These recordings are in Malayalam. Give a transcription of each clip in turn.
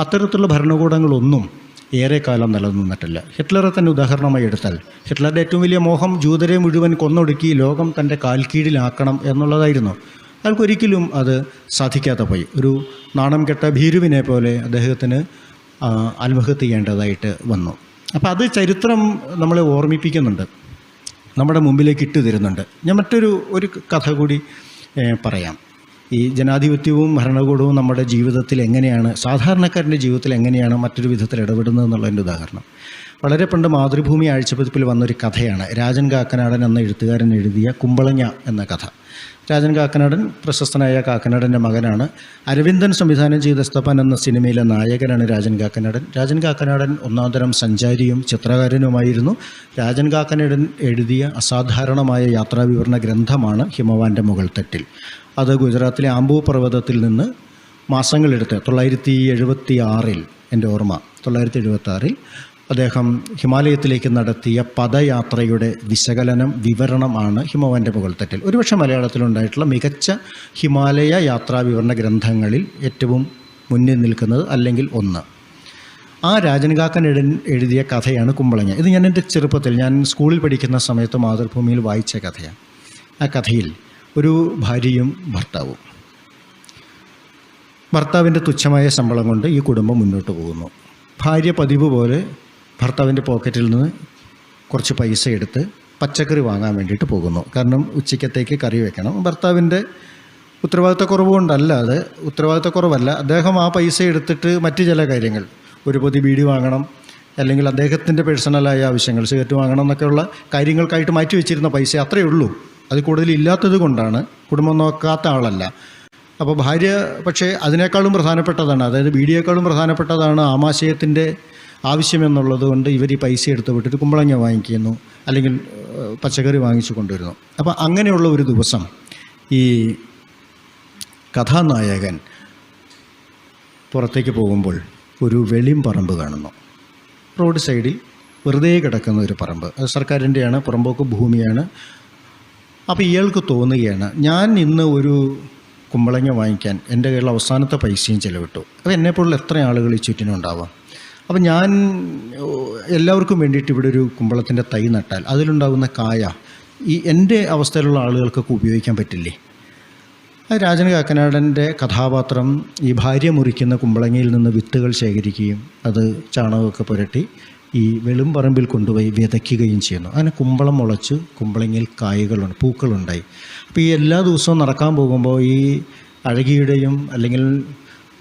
അത്തരത്തിലുള്ള ഭരണകൂടങ്ങളൊന്നും ഏറെക്കാലം നിലനിന്നിട്ടില്ല. ഹിറ്റ്ലറെ തന്നെ ഉദാഹരണമായി എടുത്താൽ ഹിറ്റ്ലറുടെ ഏറ്റവും വലിയ മോഹം ജൂതരെ മുഴുവൻ കൊന്നൊടുക്കി ലോകം തന്റെ കാൽക്കീഴിലാക്കണം എന്നുള്ളതായിരുന്നു. അയാൾക്കൊരിക്കലും അത് സാധിക്കാതെ പോയി. ഒരു നാണം കെട്ട ഭീരുവിനെ പോലെ അദ്ദേഹത്തിന് ആത്മഹത്യ ചെയ്യേണ്ടതായിട്ട് വന്നു. അപ്പോൾ അത് ചരിത്രം നമ്മളെ ഓർമ്മിപ്പിക്കുന്നുണ്ട്. നമ്മുടെ മുമ്പിലേക്ക് ഇട്ടു തരുന്നുണ്ട്. ഞാൻ മറ്റൊരു ഒരു കഥ കൂടി പറയാം. ഈ ജനാധിപത്യവും ഭരണകൂടവും നമ്മുടെ ജീവിതത്തിൽ എങ്ങനെയാണ് സാധാരണക്കാരന്റെ ജീവിതത്തിൽ എങ്ങനെയാണ് മറ്റൊരു വിധത്തിൽ ഇടപെടുന്നത് എന്നുള്ളതിന്റെ ഉദാഹരണം. വളരെ പണ്ട് മാതൃഭൂമി ആഴ്ചപ്പതിപ്പിൽ വന്നൊരു കഥയാണ്. രാജൻ കാക്കനാടൻ എന്ന എഴുത്തുകാരൻ എഴുതിയ കുമ്പളങ്ങ എന്ന കഥ. രാജൻ കാക്കനാടൻ പ്രശസ്തനായ കാക്കനാടന്റെ മകനാണ്. അരവിന്ദൻ സംവിധാനം ചെയ്ത സ്തപ്പൻ എന്ന സിനിമയിലെ നായകനാണ് രാജൻ കാക്കനാടൻ. രാജൻ കാക്കനാടൻ ഒന്നാം തരം സഞ്ചാരിയും ചിത്രകാരനുമായിരുന്നു. രാജൻ കാക്കനാടൻ എഴുതിയ അസാധാരണമായ യാത്രാവിവരണ ഗ്രന്ഥമാണ് ഹിമവാന്റെ മുകൾ തട്ടിൽ അത് ഗുജറാത്തിലെ ആംബു പർവതത്തിൽ നിന്ന് മാസങ്ങളെടുത്ത് തൊള്ളായിരത്തി എഴുപത്തി ആറിൽ എന്റെ ഓർമ്മ തൊള്ളായിരത്തി എഴുപത്തി ആറിൽ അദ്ദേഹം ഹിമാലയത്തിലേക്ക് നടത്തിയ പദയാത്രയുടെ വിശകലനം വിവരണമാണ് ഹിമവാന്റെ മുകൾത്തട്ടിൽ ഒരുപക്ഷെ മലയാളത്തിലുണ്ടായിട്ടുള്ള മികച്ച ഹിമാലയ യാത്രാ വിവരണ ഗ്രന്ഥങ്ങളിൽ ഏറ്റവും മുന്നിൽ നിൽക്കുന്നത് അല്ലെങ്കിൽ ഒന്ന്. ആ രാജൻകാക്കൻ എഴു എഴുതിയ കഥയാണ് കുമ്പളങ്ങ. ഇത് ഞാൻ എന്റെ ചെറുപ്പത്തിൽ ഞാൻ സ്കൂളിൽ പഠിക്കുന്ന സമയത്ത് മാതൃഭൂമിയിൽ വായിച്ച കഥയാണ്. ആ കഥയിൽ ഒരു ഭാര്യയും ഭർത്താവും. ഭർത്താവിന്റെ തുച്ഛമായ ശമ്പളം കൊണ്ട് ഈ കുടുംബം മുന്നോട്ട് പോകുന്നു. ഭാര്യ പതിവ് പോലെ ഭർത്താവിന്റെ പോക്കറ്റിൽ നിന്ന് കുറച്ച് പൈസ എടുത്ത് പച്ചക്കറി വാങ്ങാൻ വേണ്ടിയിട്ട് പോകുന്നു. കാരണം ഉച്ചയ്ക്കത്തേക്ക് കറി വെക്കണം. ഭർത്താവിന്റെ ഉത്തരവാദിത്തക്കുറവ് കൊണ്ടല്ല അത് ഉത്തരവാദിത്തക്കുറവല്ല അദ്ദേഹം ആ പൈസ എടുത്തിട്ട് മറ്റ് ചില കാര്യങ്ങൾ ഒരു പൊതി ബീഡി വാങ്ങണം അല്ലെങ്കിൽ അദ്ദേഹത്തിന്റെ പേഴ്സണലായ ആവശ്യങ്ങൾ സിഗരറ്റ് വാങ്ങണം എന്നൊക്കെയുള്ള കാര്യങ്ങൾക്കായിട്ട് മാറ്റി വെച്ചിരുന്ന പൈസ അത്രയേ ഉള്ളൂ. അത് കൂടുതൽ ഇല്ലാത്തത് കൊണ്ടാണ് കുടുംബം നോക്കാത്ത ആളല്ല. അപ്പോൾ ഭാര്യ പക്ഷേ അതിനേക്കാളും പ്രധാനപ്പെട്ടതാണ് അതായത് ബീഡിയേക്കാളും പ്രധാനപ്പെട്ടതാണ് ആമാശയത്തിന്റെ ആവശ്യമെന്നുള്ളത് കൊണ്ട് ഇവർ ഈ പൈസ എടുത്ത് വിട്ടിട്ട് കുമ്പളങ്ങ വാങ്ങിക്കുന്നു. അല്ലെങ്കിൽ പച്ചക്കറി വാങ്ങിച്ചു കൊണ്ടുവരുന്നു. അപ്പോൾ അങ്ങനെയുള്ള ഒരു ദിവസം ഈ കഥാനായകൻ പുറത്തേക്ക് പോകുമ്പോൾ ഒരു വെളിമ്പറമ്പ് കാണുന്നു. റോഡ് സൈഡിൽ വെറുതെ കിടക്കുന്ന ഒരു പറമ്പ്. അത് സർക്കാരിന്റെയാണ് പുറമ്പോക്ക് ഭൂമിയാണ്. അപ്പോൾ ഇയാൾക്ക് തോന്നുകയാണ് ഞാൻ ഇന്ന് ഒരു കുമ്പളങ്ങ വാങ്ങിക്കാൻ എന്റെ കയ്യിലുള്ള അവസാനത്തെ പൈസയും ചിലവിട്ടു. അപ്പോൾ എന്നെപ്പോലുള്ള എത്ര ആളുകൾ ഈ ചുറ്റിനുണ്ടാവാം അപ്പോൾ ഞാൻ എല്ലാവർക്കും വേണ്ടിയിട്ട് ഇവിടെ ഒരു കുമ്പളത്തിന്റെ തൈ നട്ടാൽ അതിലുണ്ടാകുന്ന കായ ഈ എന്റെ അവസ്ഥയിലുള്ള ആളുകൾക്കൊക്കെ ഉപയോഗിക്കാൻ പറ്റില്ലേ? ആ രാജൻ കാക്കനാടന്റെ കഥാപാത്രം ഈ ഭാര്യ മുറിക്കുന്ന കുമ്പളങ്ങയിൽ നിന്ന് വിത്തുകൾ ശേഖരിക്കുകയും അത് ചാണകമൊക്കെ പുരട്ടി ഈ വെളുംപറമ്പിൽ കൊണ്ടുപോയി വിതയ്ക്കുകയും ചെയ്യുന്നു. അങ്ങനെ കുമ്പളം മുളച്ച് കുമ്പളങ്ങയിൽ കായകളുണ്ട് പൂക്കളുണ്ടായി. അപ്പോൾ ഈ എല്ലാ ദിവസവും നടക്കാൻ പോകുമ്പോൾ ഈ അഴകിയുടെയും അല്ലെങ്കിൽ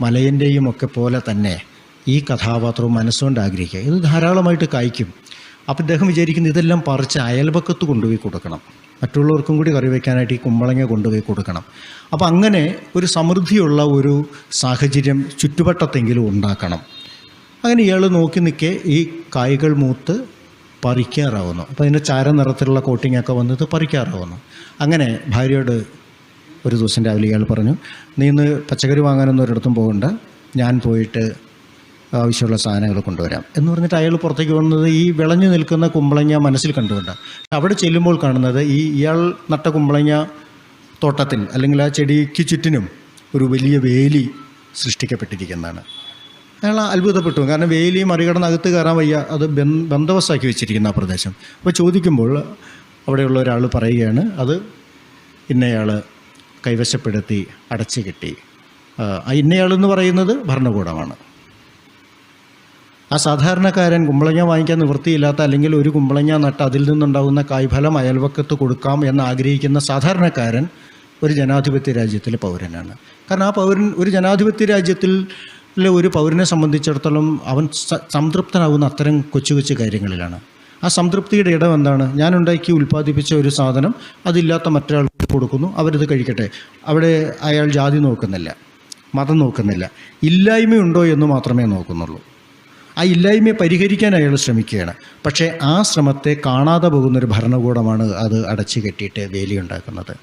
മലയന്റെയും ഒക്കെ പോലെ തന്നെ ഈ കഥാപാത്രവും മനസ്സുകൊണ്ട് ആഗ്രഹിക്കുക. ഇത് ധാരാളമായിട്ട് കായ്ക്കും. അപ്പം ഇദ്ദേഹം വിചാരിക്കുന്നത് ഇതെല്ലാം പറിച്ച് അയൽപക്കത്ത് കൊണ്ടുപോയി കൊടുക്കണം. മറ്റുള്ളവർക്കും കൂടി കറി വയ്ക്കാനായിട്ട് ഈ കുമ്പളങ്ങ കൊണ്ടുപോയി കൊടുക്കണം. അപ്പോൾ അങ്ങനെ ഒരു സമൃദ്ധിയുള്ള ഒരു സാഹചര്യം ചുറ്റുവട്ടത്തെങ്കിലും ഉണ്ടാക്കണം. അങ്ങനെ ഇയാൾ നോക്കി നിൽക്കെ ഈ കായ്കൾ മൂത്ത് പറിക്കാറാവുന്നു. അപ്പോൾ അതിന്റെ ചാര നിറത്തിലുള്ള കോട്ടിങ്ങൊക്കെ വന്നത് പറിക്കാറാവുന്നു. അങ്ങനെ ഭാര്യയോട് ഒരു ദിവസം രാവിലെ ഇയാൾ പറഞ്ഞു നീ ഇന്ന് പച്ചക്കറി വാങ്ങാനൊന്നും ഒരിടത്തും പോകണ്ട. ഞാൻ പോയിട്ട് ആവശ്യമുള്ള സാധനങ്ങൾ കൊണ്ടുവരാം. എന്ന് പറഞ്ഞിട്ട് അയാൾ പുറത്തേക്ക് വന്നത് ഈ വിളഞ്ഞു നിൽക്കുന്ന കുമ്പളങ്ങ മനസ്സിൽ കണ്ടുകൊണ്ട്. അവിടെ ചെല്ലുമ്പോൾ കാണുന്നത് ഈ ഇയാൾ നട്ട കുമ്പളങ്ങ തോട്ടത്തിൽ അല്ലെങ്കിൽ ആ ചെടിക്ക് ചുറ്റിനും ഒരു വലിയ വേലി സൃഷ്ടിക്കപ്പെട്ടിരിക്കുന്നതാണ്. അയാൾ അത്ഭുതപ്പെട്ടു. കാരണം വേലി മറികടന്ന് അകത്ത് കയറാൻ വയ്യ. അത് ബന്ധവസ്ഥാക്കി വെച്ചിരിക്കുന്ന ആ പ്രദേശം. അപ്പോൾ ചോദിക്കുമ്പോൾ അവിടെയുള്ള ഒരാൾ പറയുകയാണ് അത് ഇന്നയാൾ കൈവശപ്പെടുത്തി അടച്ചു കെട്ടി ഇന്നയാളെന്ന് പറയുന്നത് ഭരണകൂടമാണ്. ആ സാധാരണക്കാരൻ കുമ്പളങ്ങ വാങ്ങിക്കാൻ നിവൃത്തിയില്ലാത്ത അല്ലെങ്കിൽ ഒരു കുമ്പളങ്ങ നട്ട് അതിൽ നിന്നുണ്ടാകുന്ന കായ്ഫലം അയൽവക്കത്ത് കൊടുക്കാം എന്ന് ആഗ്രഹിക്കുന്ന സാധാരണക്കാരൻ ഒരു ജനാധിപത്യ രാജ്യത്തിലെ പൗരനാണ്. കാരണം ആ പൗരൻ ഒരു ജനാധിപത്യ രാജ്യത്തിൽ ഒരു പൗരനെ സംബന്ധിച്ചിടത്തോളം അവൻ സംതൃപ്തനാകുന്ന അത്തരം കൊച്ചു കൊച്ചു കാര്യങ്ങളിലാണ്. ആ സംതൃപ്തിയുടെ ഇടം എന്താണ്? ഞാൻ ഉണ്ടാക്കി ഉൽപ്പാദിപ്പിച്ച ഒരു സാധനം അതില്ലാത്ത മറ്റൊരാൾക്ക് കൊടുക്കുന്നു അവരിത് കഴിക്കട്ടെ. അവിടെ അയാൾ ജാതി നോക്കുന്നില്ല മതം നോക്കുന്നില്ല. ഇല്ലായ്മയുണ്ടോ എന്ന് മാത്രമേ നോക്കുന്നുള്ളൂ. ആ ഇല്ലായ്മയെ പരിഹരിക്കാൻ അയാൾ ശ്രമിക്കുകയാണ്. പക്ഷേ ആ ശ്രമത്തെ കാണാതെ പോകുന്നൊരു ഭരണകൂടമാണ് അത് അടച്ചു കെട്ടിയിട്ട് വേലിയുണ്ടാക്കുന്നത്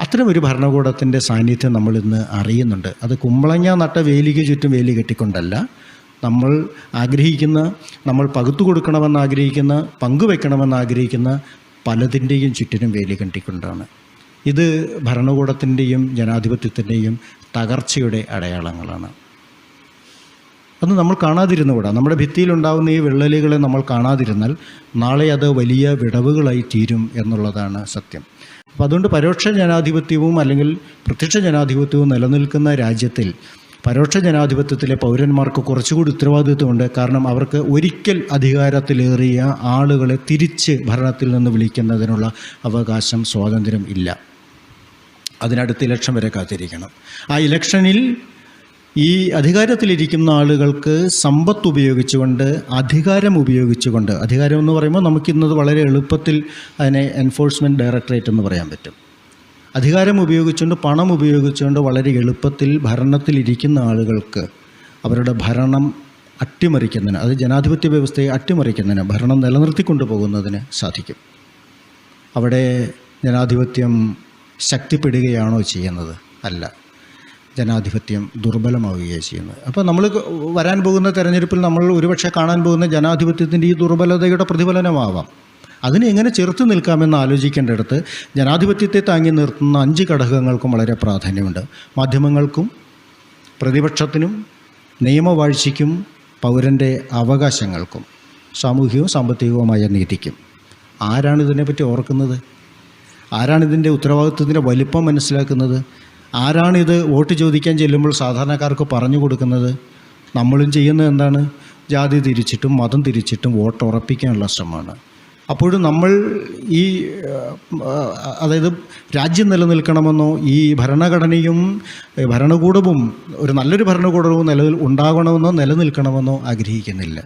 അത്തരം ഒരു ഭരണകൂടത്തിന്റെ സാന്നിധ്യം നമ്മൾ ഇന്ന് അറിയുന്നുണ്ട്. അത് കുമ്പളങ്ങ നട്ട വേലിക്ക് ചുറ്റും വേലി കെട്ടിക്കൊണ്ടല്ല. നമ്മൾ ആഗ്രഹിക്കുന്ന നമ്മൾ പകുത്തു കൊടുക്കണമെന്ന് ആഗ്രഹിക്കുന്ന പങ്കുവെക്കണമെന്ന് ആഗ്രഹിക്കുന്ന പലതിന്റെയും ചുറ്റിനും വേലി കെട്ടിക്കൊണ്ടാണ്. ഇത് ഭരണകൂടത്തിന്റെയും ജനാധിപത്യത്തിന്റെയും തകർച്ചയുടെ അടയാളങ്ങളാണ്. അത് നമ്മൾ കാണാതിരുന്നുകൂടാ. നമ്മുടെ ഭിത്തിയിലുണ്ടാകുന്ന ഈ വിള്ളലുകളെ നമ്മൾ കാണാതിരുന്നാൽ നാളെ അത് വലിയ വിടവുകളായി തീരും എന്നുള്ളതാണ് സത്യം. അപ്പോൾ അതുകൊണ്ട് പരോക്ഷ ജനാധിപത്യവും അല്ലെങ്കിൽ പ്രത്യക്ഷ ജനാധിപത്യവും നിലനിൽക്കുന്ന രാജ്യത്തിൽ പരോക്ഷ ജനാധിപത്യത്തിലെ പൗരന്മാർക്ക് കുറച്ചുകൂടി ഉത്തരവാദിത്വമുണ്ട്. കാരണം അവർക്ക് ഒരിക്കൽ അധികാരത്തിലേറിയ ആളുകളെ തിരിച്ച് ഭരണത്തിൽ നിന്ന് വിളിക്കുന്നതിനുള്ള അവകാശം സ്വാതന്ത്ര്യം ഇല്ല. അതിനടുത്ത ഇലക്ഷൻ വരെ കാത്തിരിക്കണം. ആ ഇലക്ഷനിൽ ഈ അധികാരത്തിലിരിക്കുന്ന ആളുകൾക്ക് സമ്പത്ത് ഉപയോഗിച്ചുകൊണ്ട് അധികാരം ഉപയോഗിച്ചുകൊണ്ട് അധികാരം എന്ന് പറയുമ്പോൾ നമുക്കിന്നത് വളരെ എളുപ്പത്തിൽ അതിനെ എൻഫോഴ്സ്മെന്റ് ഡയറക്ടറേറ്റ് എന്ന് പറയാൻ പറ്റും. അധികാരം ഉപയോഗിച്ചുകൊണ്ട് പണം ഉപയോഗിച്ചുകൊണ്ട് വളരെ എളുപ്പത്തിൽ ഭരണത്തിലിരിക്കുന്ന ആളുകൾക്ക് അവരുടെ ഭരണം അട്ടിമറിക്കുന്നതിന് അത് ജനാധിപത്യ വ്യവസ്ഥയെ അട്ടിമറിക്കുന്നതിന് ഭരണം നിലനിർത്തിക്കൊണ്ടു പോകുന്നതിന് സാധിക്കും. അവിടെ ജനാധിപത്യം ശക്തിപ്പെടുകയാണോ ചെയ്യുന്നത്? അല്ല. ജനാധിപത്യം ദുർബലമാവുകയാണ് ചെയ്യുന്നത്. അപ്പോൾ നമ്മൾ വരാൻ പോകുന്ന തെരഞ്ഞെടുപ്പിൽ നമ്മൾ ഒരുപക്ഷെ കാണാൻ പോകുന്ന ജനാധിപത്യത്തിന്റെ ഈ ദുർബലതയുടെ പ്രതിഫലനമാവാം. അതിനെ എങ്ങനെ ചെറുത്ത് നിൽക്കാമെന്ന് ആലോചിക്കേണ്ടടുത്ത് ജനാധിപത്യത്തെ താങ്ങി നിർത്തുന്ന അഞ്ച് ഘടകങ്ങൾക്കും വളരെ പ്രാധാന്യമുണ്ട്. മാധ്യമങ്ങൾക്കും പ്രതിപക്ഷത്തിനും നിയമവാഴ്ചയ്ക്കും പൗരന്റെ അവകാശങ്ങൾക്കും സാമൂഹികവും സാമ്പത്തികവുമായ നീതിക്കും. ആരാണ് ഇതിനെപ്പറ്റി ഓർക്കുന്നത്? ആരാണിതിന്റെ ഉത്തരവാദിത്വത്തിന്റെ വലിപ്പം മനസ്സിലാക്കുന്നത്? ആരാണിത് വോട്ട് ചോദിക്കാൻ ചെല്ലുമ്പോൾ സാധാരണക്കാർക്ക് പറഞ്ഞു കൊടുക്കുന്നത്? നമ്മളും ചെയ്യുന്നത് എന്താണ്? ജാതി തിരിച്ചിട്ടും മതം തിരിച്ചിട്ടും വോട്ട് ഉറപ്പിക്കാനുള്ള ശ്രമമാണ്. അപ്പോഴും നമ്മൾ ഈ അതായത് രാജ്യം നിലനിൽക്കണമെന്നോ ഈ ഭരണഘടനയും ഭരണകൂടവും ഒരു നല്ലൊരു ഭരണകൂടവും നിലനിൽ ഉണ്ടാകണമെന്നോ നിലനിൽക്കണമെന്നോ ആഗ്രഹിക്കുന്നില്ല.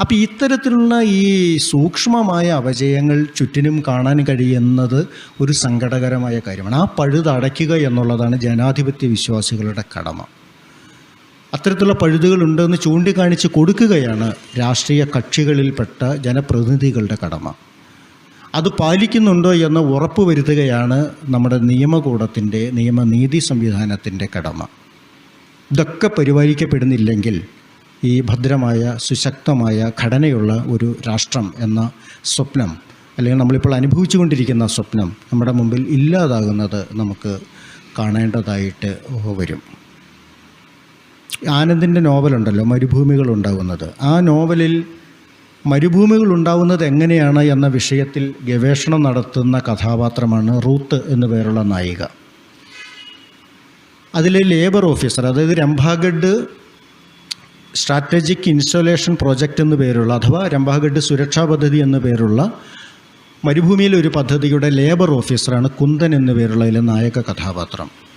അപ്പോൾ ഇത്തരത്തിലുള്ള ഈ സൂക്ഷ്മമായ അപജയങ്ങൾ ചുറ്റിനും കാണാൻ കഴിയുന്നത് ഒരു സങ്കടകരമായ കാര്യമാണ്. ആ പഴുതടയ്ക്കുക എന്നുള്ളതാണ് ജനാധിപത്യ വിശ്വാസികളുടെ കടമ. അത്തരത്തിലുള്ള പഴുതുകളുണ്ടെന്ന് ചൂണ്ടിക്കാണിച്ച് കൊടുക്കുകയാണ് രാഷ്ട്രീയ കക്ഷികളിൽപ്പെട്ട ജനപ്രതിനിധികളുടെ കടമ. അത് പാലിക്കുന്നുണ്ടോ എന്ന് ഉറപ്പ് വരുത്തുകയാണ് നമ്മുടെ നിയമകൂടത്തിന്റെ നിയമനീതി സംവിധാനത്തിന്റെ കടമ. ഇതൊക്കെ പരിപാലിക്കപ്പെടുന്നില്ലെങ്കിൽ ഈ ഭദ്രമായ സുശക്തമായ ഘടനയുള്ള ഒരു രാഷ്ട്രം എന്ന സ്വപ്നം അല്ലെങ്കിൽ നമ്മളിപ്പോൾ അനുഭവിച്ചുകൊണ്ടിരിക്കുന്ന സ്വപ്നം നമ്മുടെ മുമ്പിൽ ഇല്ലാതാകുന്നത് നമുക്ക് കാണേണ്ടതായിട്ട് വരും. ആനന്ദിന്റെ നോവലുണ്ടല്ലോ മരുഭൂമികൾ ഉണ്ടാകുന്നത് ആ നോവലിൽ മരുഭൂമികൾ ഉണ്ടാവുന്നത് എങ്ങനെയാണ് എന്ന വിഷയത്തിൽ ഗവേഷണം നടത്തുന്ന കഥാപാത്രമാണ് റൂത്ത് എന്നു പേരുള്ള നായിക. അതിലെ ലേബർ ഓഫീസർ അതായത് രംഭാഗഡ് സ്ട്രാറ്റജിക് ഇൻസ്റ്റലേഷൻ പ്രോജക്റ്റ് എന്നു പേരുള്ള അഥവാ രംഭാഗഡ് സുരക്ഷാ പദ്ധതി എന്നു പേരുള്ള മരുഭൂമിയിലെ ഒരു പദ്ധതിയുടെ ലേബർ ഓഫീസറാണ് കുന്ദൻ എന്നു പേരുള്ള അതിലെ നായക കഥാപാത്രം.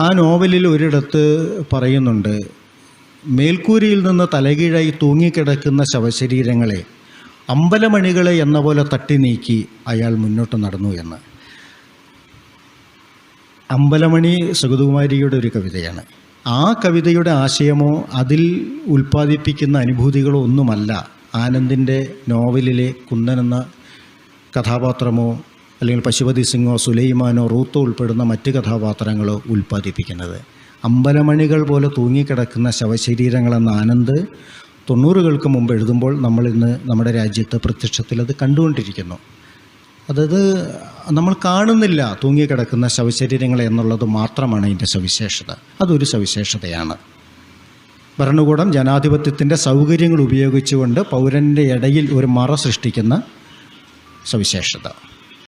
ആ നോവലിൽ ഒരിടത്ത് പറയുന്നുണ്ട് മേൽക്കൂരിയിൽ നിന്ന് തലകീഴായി തൂങ്ങിക്കിടക്കുന്ന ശവശരീരങ്ങളെ അമ്പലമണികളെ എന്ന പോലെ തട്ടി നീക്കി അയാൾ മുന്നോട്ട് നടന്നു എന്ന്. അമ്പലമണി സുഗതകുമാരിയുടെ ഒരു കവിതയാണ്. ആ കവിതയുടെ ആശയമോ അതിൽ ഉൽപ്പാദിപ്പിക്കുന്ന അനുഭൂതികളോ ഒന്നുമല്ല ആനന്ദിന്റെ നോവലിലെ കുന്നൻ എന്ന കഥാപാത്രമോ അല്ലെങ്കിൽ പശുപതി സിംഗോ സുലൈമാനോ റൂത്തോ ഉൾപ്പെടുന്ന മറ്റ് കഥാപാത്രങ്ങളോ ഉൽപ്പാദിപ്പിക്കുന്നത്. അമ്പലമണികൾ പോലെ തൂങ്ങിക്കിടക്കുന്ന ശവശരീരങ്ങളെന്ന ആനന്ദ് തൊണ്ണൂറുകൾക്ക് മുമ്പ് എഴുതുമ്പോൾ നമ്മൾ ഇന്ന് നമ്മുടെ രാജ്യത്ത് പ്രത്യക്ഷത്തിൽ അത് കണ്ടുകൊണ്ടിരിക്കുന്നു. അതായത് നമ്മൾ കാണുന്നില്ല തൂങ്ങിക്കിടക്കുന്ന ശവശരീരങ്ങൾ എന്നുള്ളത് മാത്രമാണ് അതിന്റെ സവിശേഷത. അതൊരു സവിശേഷതയാണ്. ഭരണകൂടം ജനാധിപത്യത്തിന്റെ സൗകര്യങ്ങൾ ഉപയോഗിച്ചുകൊണ്ട് പൗരന്റെ ഇടയിൽ ഒരു മറ സൃഷ്ടിക്കുന്ന സവിശേഷത.